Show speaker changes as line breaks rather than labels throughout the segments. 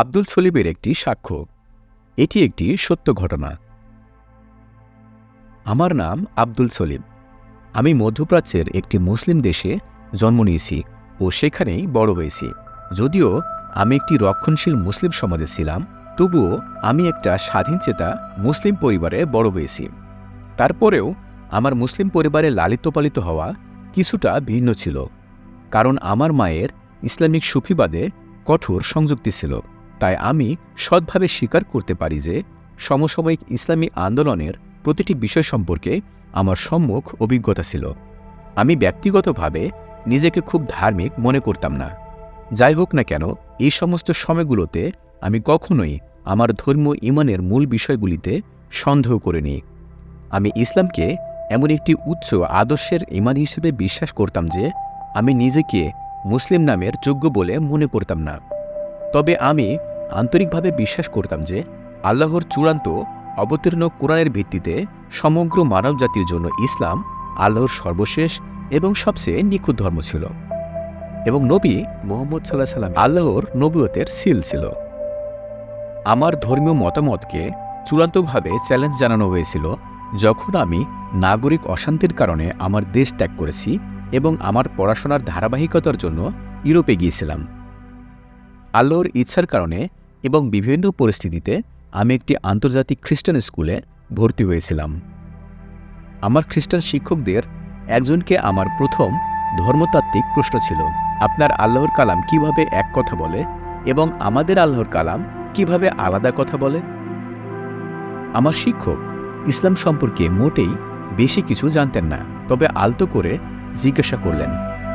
আব্দুল সলিবের একটি সাক্ষ্য। এটি একটি সত্য ঘটনা। আমার নাম আব্দুল সলিম। আমি মধ্যপ্রাচ্যের একটি মুসলিম দেশে জন্ম নিয়েছি ও সেখানেই বড় হয়েছি। যদিও আমি একটি রক্ষণশীল মুসলিম সমাজে ছিলাম, তবুও আমি একটা স্বাধীনচেতা মুসলিম পরিবারে বড় হয়েছি। তারপরেও আমার মুসলিম পরিবারে লালিত পালিত হওয়া কিছুটা ভিন্ন ছিল, কারণ আমার মায়ের ইসলামিক সুফিবাদে কঠোর সংযুক্তি ছিল। তাই আমি সৎভাবে স্বীকার করতে পারি যে সমসাময়িক ইসলামী আন্দোলনের প্রতিটি বিষয় সম্পর্কে আমার সম্মুখ অভিজ্ঞতা ছিল। আমি ব্যক্তিগতভাবে নিজেকে খুব ধার্মিক মনে করতাম না। যাই হোক না কেন, এই সমস্ত সময়গুলোতে আমি কখনোই আমার ধর্ম ইমানের মূল বিষয়গুলিতে সন্দেহ করিনি। আমি ইসলামকে এমন একটি উচ্চ আদর্শের ইমান হিসেবে বিশ্বাস করতাম যে আমি নিজেকে মুসলিম নামের যোগ্য বলে মনে করতাম না। তবে আমি আন্তরিকভাবে বিশ্বাস করতাম যে আল্লাহর চূড়ান্ত, অবতীর্ণ কোরআনের ভিত্তিতে সমগ্র মানব জাতির জন্য ইসলাম আল্লাহর সর্বশেষ এবং সবচেয়ে নিখুঁত ধর্ম ছিল এবং নবী মোহাম্মদ সাল্লাহ সাল্লাম আল্লাহর নবীয়তের সিল ছিল। আমার ধর্মীয় মতামতকে চূড়ান্তভাবে চ্যালেঞ্জ জানানো হয়েছিল যখন আমি নাগরিক অশান্তির কারণে আমার দেশ ত্যাগ করেছি এবং আমার পড়াশোনার ধারাবাহিকতার জন্য ইউরোপে গিয়েছিলাম। আল্লাহর ইচ্ছার কারণে এবং বিভিন্ন পরিস্থিতিতে আমি একটি আন্তর্জাতিক খ্রিস্টান স্কুলে ভর্তি হয়েছিলাম। আমার খ্রিস্টান শিক্ষকদের একজনকে আমার প্রথম ধর্মতাত্ত্বিক প্রশ্ন ছিল, আপনার আল্লাহর কালাম কীভাবে এক কথা বলে এবং আমাদের আল্লাহর কালাম কীভাবে আলাদা কথা বলে? আমার শিক্ষক ইসলাম সম্পর্কে মোটেই বেশি কিছু জানতেন না, তবে আলতো করে জিজ্ঞাসা করলেন,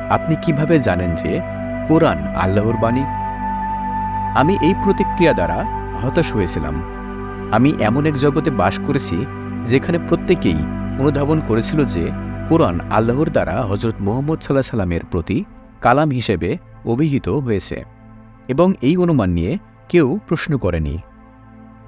আপনি কীভাবে জানেন যে কোরআন আল্লাহর বাণী? আমি এই প্রতিক্রিয়া দ্বারা হতাশ হয়েছিলাম। আমি এমন এক জগতে বাস করেছি যেখানে প্রত্যেকেই অনুধাবন করেছিল যে কোরআন আল্লাহর দ্বারা হজরত মোহাম্মদ সাল্লাহ সাল্লামের প্রতি কালাম হিসেবে অভিহিত হয়েছে এবং এই অনুমান নিয়ে কেউ প্রশ্ন করেনি।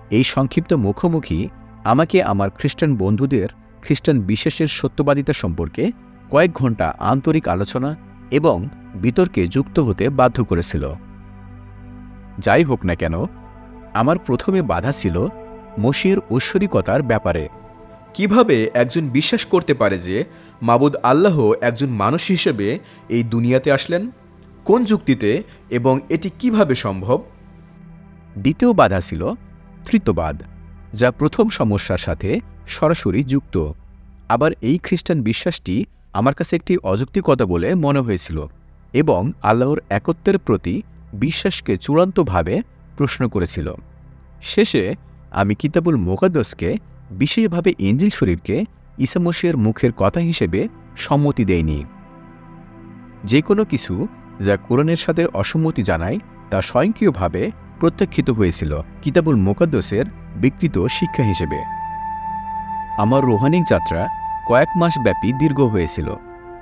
এই সংক্ষিপ্ত মুখোমুখি আমাকে আমার খ্রিস্টান বন্ধুদের খ্রিস্টান বিশ্বাসের সত্যবাদিতা সম্পর্কে কয়েক ঘণ্টা আন্তরিক আলোচনা এবং বিতর্কে যুক্ত হতে বাধ্য করেছিল। যাই হোক না কেন আমার প্রথমে বাধা ছিল মসির ঐশ্বরিকতার ব্যাপারে।
কীভাবে একজন বিশ্বাস করতে পারে যে মাবুদ আল্লাহ একজন মানুষ হিসেবে এই দুনিয়াতে আসলেন? কোন যুক্তিতে এবং এটি কীভাবে সম্ভব?
দ্বিতীয় বাধা ছিল তৃতীয়বাদ যা প্রথম সমস্যার সাথে সরাসরি যুক্ত। আবার এই খ্রিস্টান বিশ্বাসটি আমার কাছে একটি অযৌক্তিকতা বলে মনে হয়েছিল এবং আল্লাহর একত্বের প্রতি বিশ্বাসকে চূড়ান্তভাবে প্রশ্ন করেছিল। শেষে আমি কিতাবুল মোকাদ্দসকে বিশেষভাবে ইঞ্জিল শরীফকে ইসামসিয়ার মুখের কথা হিসেবে সম্মতি দেয়নি যে কোনো কিছু যা কোরআনের সাথে অসম্মতি জানায় তা স্বয়ংক্রিয়ভাবে প্রত্যাখ্যিত হয়েছিল কিতাবুল মোকাদ্দসের বিকৃত শিক্ষা হিসেবে। আমার রোহানিক যাত্রা কয়েক মাস ব্যাপী দীর্ঘ হয়েছিল।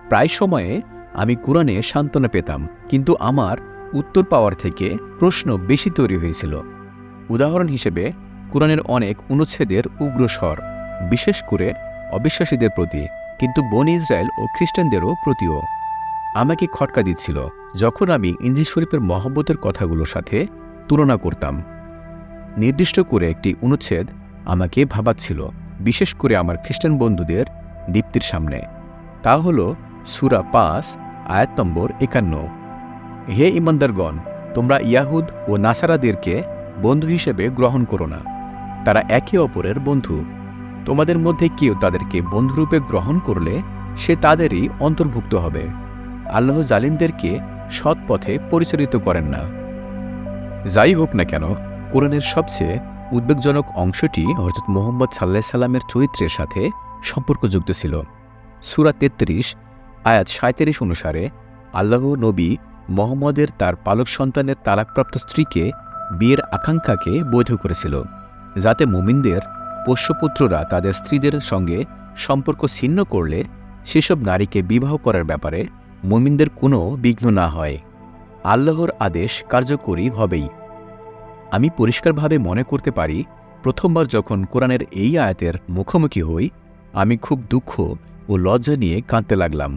প্রায় সময়ে আমি কোরআনে সান্ত্বনা পেতাম, কিন্তু আমার উত্তর পাওয়ার থেকে প্রশ্ন বেশি তৈরি হয়েছিল। উদাহরণ হিসেবে, কোরআনের অনেক অনুচ্ছেদের উগ্র স্বর, বিশেষ করে অবিশ্বাসীদের প্রতি, কিন্তু বন ইসরায়েল ও খ্রিস্টানদেরও প্রতিও। আমাকে খটকা দিচ্ছিল যখন আমি ইঞ্জিল শরীফের মহব্বতের কথাগুলোর সাথে তুলনা করতাম। নির্দিষ্ট করে একটি অনুচ্ছেদ আমাকে ভাবাচ্ছিল, বিশেষ করে আমার খ্রিস্টান বন্ধুদের দীপ্তির সামনে। তা হল, সুরা পাঁচ, আয়াত নম্বর একান্ন। হে ইমানদারগণ তোমরা ইয়াহুদ ও নাসারাদেরকে বন্ধু হিসেবে গ্রহণ করো না। তারা একে অপরের বন্ধু। তোমাদের মধ্যে কেউ তাদেরকে বন্ধুরূপে গ্রহণ করলে সে তাদেরই অন্তর্ভুক্ত হবে। আল্লাহ জালিমদেরকে সৎ পথে পরিচালিত করেন না। যাই হোক না কেন, কোরআনের সবচেয়ে উদ্বেগজনক অংশটি হজরত মোহাম্মদ সাল্লাহ সাল্লামের চরিত্রের সাথে সম্পর্কযুক্ত ছিল। সুরা তেত্রিশ, আয়াত সাঁত্রিশ অনুসারে আল্লাহ নবী মোহাম্মদের তার পালক সন্তানের তালাকপ্রাপ্ত স্ত্রীকে বিয়ের আকাঙ্ক্ষাকে বৈধ করেছিল, যাতে মুমিনদের পোষ্যপুত্ররা তাদের স্ত্রীদের সঙ্গে সম্পর্ক ছিন্ন করলে সেসব নারীকে বিবাহ করার ব্যাপারে মুমিনদের কোনো বিঘ্ন না হয়। আল্লাহর আদেশ কার্যকরী হবেই। আমি পরিষ্কারভাবে মনে করতে পারি, প্রথমবার যখন কোরআনের এই আয়াতের মুখোমুখি হই, আমি খুব দুঃখ ও লজ্জা নিয়ে কাঁদতে লাগলাম।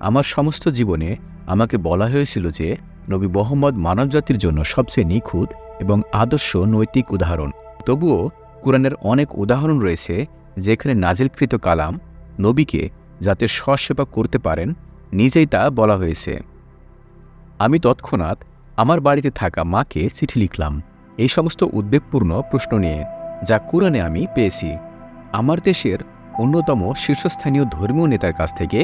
আমার সমস্ত জীবনে আমাকে বলা হয়েছিল যে নবী মোহাম্মদ মানবজাতির জন্য সবচেয়ে নিখুঁত এবং আদর্শ নৈতিক উদাহরণ। তবুও কোরআনের অনেক উদাহরণ রয়েছে যেখানে নাজিলকৃত কালাম নবীকে যাতে সৎসেবা করতে পারেন, নিজেই তা বলা হয়েছে। আমি তৎক্ষণাৎ আমার বাড়িতে থাকা মাকে চিঠি লিখলাম এই সমস্ত উদ্বেগপূর্ণ প্রশ্ন নিয়ে, যা কোরআনে আমি পেয়েছি। আমার দেশের অন্যতম শীর্ষস্থানীয় ধর্মীয় নেতার কাছ থেকে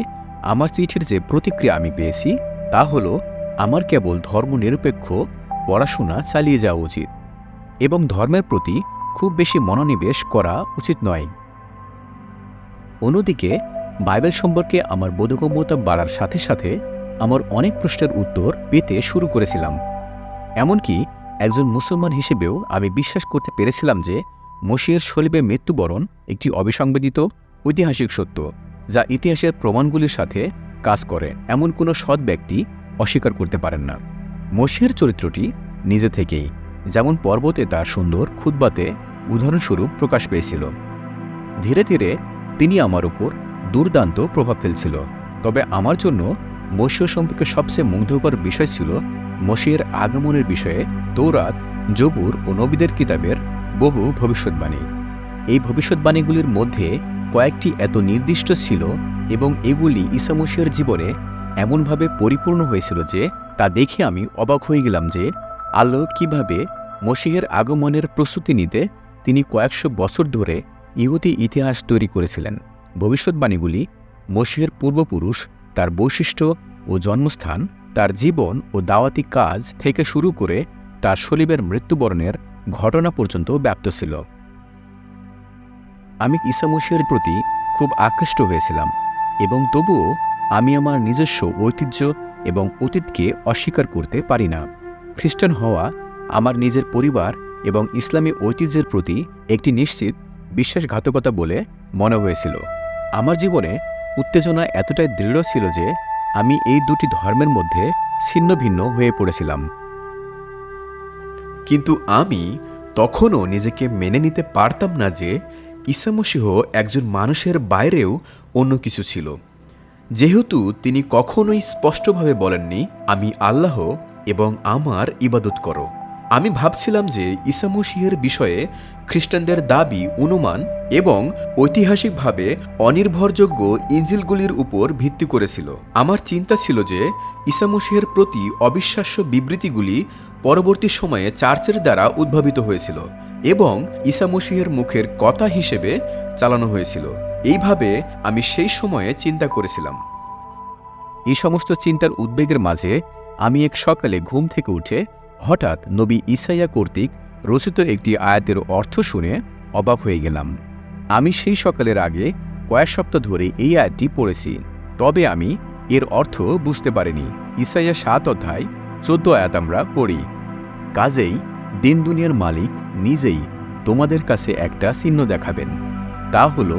আমার চিঠির যে প্রতিক্রিয়া আমি পেয়েছি তা হল, আমার কেবল ধর্মনিরপেক্ষ, পড়াশোনা চালিয়ে যাওয়া উচিত এবং ধর্মের প্রতি খুব বেশি মনোনিবেশ করা উচিত নয়। অন্যদিকে, বাইবেল সম্পর্কে আমার বোধগম্যতা বাড়ার সাথে সাথে আমার অনেক প্রশ্নের উত্তর পেতে শুরু করেছিলাম। এমনকি একজন মুসলমান হিসেবেও আমি বিশ্বাস করতে পেরেছিলাম যে মসিয়ের শরীরে মৃত্যুবরণ একটি অবিসংবেদিত ঐতিহাসিক সত্য, যা ইতিহাসের প্রমাণগুলির সাথে কাজ করে, এমন কোনো সৎ ব্যক্তি অস্বীকার করতে পারেন না। মসিয়ের চরিত্রটি নিজে থেকেই, যেমন পর্বতে তার সুন্দর খুদ্বাতে উদাহরণস্বরূপ প্রকাশ পেয়েছিল। ধীরে ধীরে তিনি আমার উপর দুর্দান্ত প্রভাব ফেলছিল। তবে আমার জন্য মৎস্য সম্পর্কে সবচেয়ে মুগ্ধকর বিষয় ছিল মসিয়ের আগমনের বিষয়ে তৌরাত জবুর ও নবীদের কিতাবের বহু ভবিষ্যৎবাণী। এই ভবিষ্যৎবাণীগুলির মধ্যে কয়েকটি এত নির্দিষ্ট ছিল এবং এগুলি ঈসামসিয়ার জীবনে এমনভাবে পরিপূর্ণ হয়েছিল যে, তা দেখে আমি অবাক হয়ে গেলাম যে আল্লাহ কীভাবে মসিহের আগমনের প্রস্তুতি নিতে তিনি কয়েকশো বছর ধরে ইহুদি ইতিহাস তৈরি করেছিলেন। ভবিষ্যৎবাণীগুলি মসিহের পূর্বপুরুষ, তার বৈশিষ্ট্য ও জন্মস্থান, তার জীবন ও দাওয়াতি কাজ থেকে শুরু করে তার শরীরের মৃত্যুবরণের ঘটনা পর্যন্ত ব্যাপ্ত ছিল। আমি ঈসামসিহের প্রতি খুব আকৃষ্ট হয়েছিলাম। এবং তবুও আমি আমার নিজস্ব ঐতিহ্য এবং অতীতকে অস্বীকার করতে পারি না। খ্রিস্টান হওয়া আমার নিজের পরিবার এবং ইসলামী ঐতিহ্যের প্রতি একটি নিশ্চিত বিশ্বাসঘাতকতা বলে মনে হয়েছিল। আমার জীবনে উত্তেজনা এতটাই দৃঢ় ছিল যে আমি এই দুটি ধর্মের মধ্যে ছিন্ন ভিন্ন হয়ে পড়েছিলাম।
কিন্তু আমি তখনও নিজেকে মেনে নিতে পারতাম না যে ঈসামসিহ একজন মানুষের বাইরেও অন্য কিছু ছিল। যেহেতু তিনি কখনোই স্পষ্টভাবে বলেননি, আমি আল্লাহ এবং আমার ইবাদত করো। আমি ভাবছিলাম যে ঈসামসিহের বিষয়ে খ্রিস্টানদের দাবি, অনুমান এবং ঐতিহাসিকভাবে অনির্ভরযোগ্য ইঞ্জিলগুলির উপর ভিত্তি করেছিল আমার চিন্তা ছিল যে ঈসামসিহের প্রতি অবিশ্বাস্য বিবৃতিগুলি পরবর্তী সময়ে চার্চের দ্বারা উদ্ভাবিত হয়েছিল এবং ঈসামসিহের মুখের কথা হিসেবে চালানো হয়েছিল। এইভাবে আমি সেই সময়ে চিন্তা করেছিলাম।
এই সমস্ত চিন্তার উদ্বেগের মাঝে আমি এক সকালে ঘুম থেকে উঠে হঠাৎ নবী ইসাইয়া কর্তৃক রচিত একটি আয়াতের অর্থ শুনে অবাক হয়ে গেলাম। আমি সেই সকালের আগে কয়েক সপ্তাহ ধরে এই আয়াতটি পড়েছি, তবে আমি এর অর্থ বুঝতে পারিনি। ইসাইয়া সাত অধ্যায়, চোদ্দ আয়াত আমরা পড়ি, কাজেই দিন দুনিয়ার মালিক নিজেই তোমাদের কাছে একটা চিহ্ন দেখাবেন। তা হল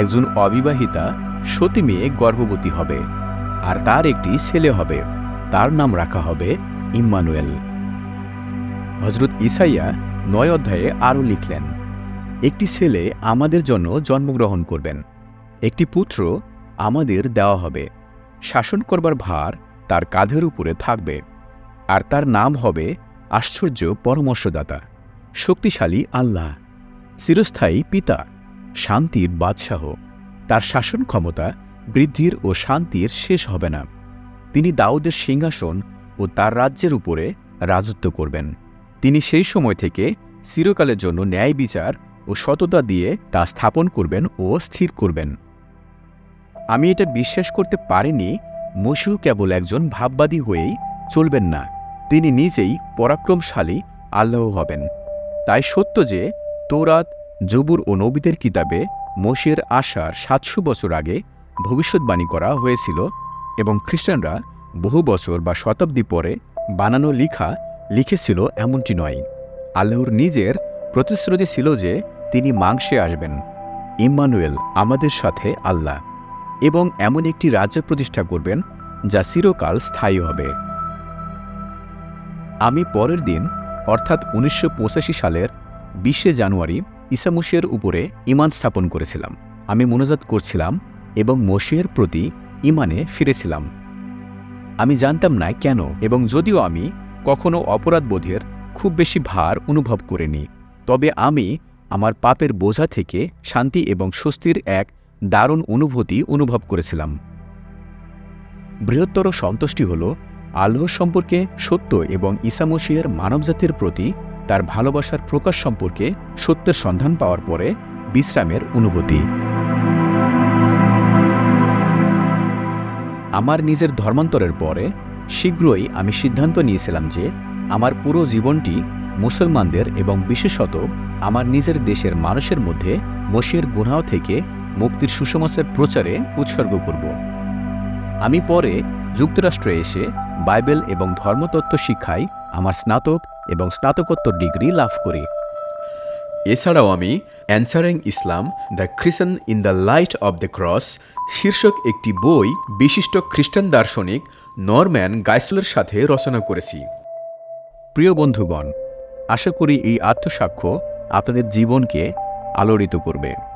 একজন অবিবাহিতা সতী মেয়ে গর্ভবতী হবে, আর তার একটি ছেলে হবে। তার নাম রাখা হবে ইম্মানুয়েল। হজরত ইসাইয়া নয় অধ্যায়ে আরও লিখলেন, একটি ছেলে আমাদের জন্য জন্মগ্রহণ করবেন, একটি পুত্র আমাদের দেওয়া হবে, শাসন করবার ভার তার কাঁধের উপরে থাকবে, আর তার নাম হবে আশ্চর্য পরামর্শদাতা, শক্তিশালী আল্লাহ, চিরস্থায়ী পিতা। শান্তির বাদশাহ। তার শাসন ক্ষমতা বৃদ্ধির ও শান্তির শেষ হবে না। তিনি দাউদের সিংহাসন ও তার রাজ্যের উপরে রাজত্ব করবেন। তিনি সেই সময় থেকে চিরকালের জন্য ন্যায় বিচার ও সততা দিয়ে তা স্থাপন করবেন ও স্থির করবেন। আমি এটা বিশ্বাস করতে পারিনি, মসিহ কেবল একজন ভাববাদী হয়েই চলবেন না। তিনি নিজেই পরাক্রমশালী আল্লাহ হবেন। তাই সত্য যে, তৌরাত জবুর ও নবীদের কিতাবে মোশের আসার সাতশো বছর আগে ভবিষ্যৎবাণী করা হয়েছিল এবং খ্রিস্টানরা বহু বছর বা শতাব্দী পরে বানানো লিখা লিখেছিল এমনটি নয়। আল্লাহর নিজের প্রতিশ্রুতি ছিল যে তিনি মাংসে আসবেন। ইম্মানুয়েল, আমাদের সাথে আল্লাহ। এবং এমন একটি রাজ্য প্রতিষ্ঠা করবেন যা চিরকাল স্থায়ী হবে। আমি পরের দিন, অর্থাৎ উনিশশো পঁচাশি সালের বিশে জানুয়ারি ইসামুশের উপরে ইমান স্থাপন করেছিলাম। আমি মনোজাত করছিলাম এবং মসিয়ের প্রতি ইমানে ফিরেছিলাম। আমি জানতাম না কেন এবং যদিও আমি কখনো অপরাধবোধের খুব বেশি ভার অনুভব করিনি, তবে আমি আমার পাপের বোঝা থেকে শান্তি এবং স্বস্তির এক দারুণ অনুভূতি অনুভব করেছিলাম। বৃহত্তর সন্তুষ্টি হল আল্লাহ সম্পর্কে সত্য এবং ঈসামসিহের মানবজাতির প্রতি তার ভালোবাসার প্রকাশ সম্পর্কে সত্যের সন্ধান পাওয়ার পরে বিশ্রামের অনুভূতি। আমার নিজের ধর্মান্তরের পরে শীঘ্রই আমি সিদ্ধান্ত নিয়েছিলাম যে আমার পুরো জীবনটি মুসলমানদের এবং বিশেষত আমার নিজের দেশের মানুষের মধ্যে মসির গুনাহ থেকে মুক্তির সুসমাচার প্রচারে উৎসর্গ করব। আমি পরে যুক্তরাষ্ট্রে এসে বাইবেল এবং ধর্মতত্ত্ব শিক্ষায় আমার স্নাতক এবং স্নাতকোত্তর ডিগ্রি লাভ করি।
এছাড়াও আমি answering Islam the Christian in the light of the cross শীর্ষক একটি বই বিশিষ্ট খ্রিস্টান দার্শনিক নরম্যান গাইসলের সাথে রচনা করেছি।
প্রিয় বন্ধুগণ আশা করি এই আত্মসাক্ষ্য আপনাদের জীবনকে আলোড়িত করবে।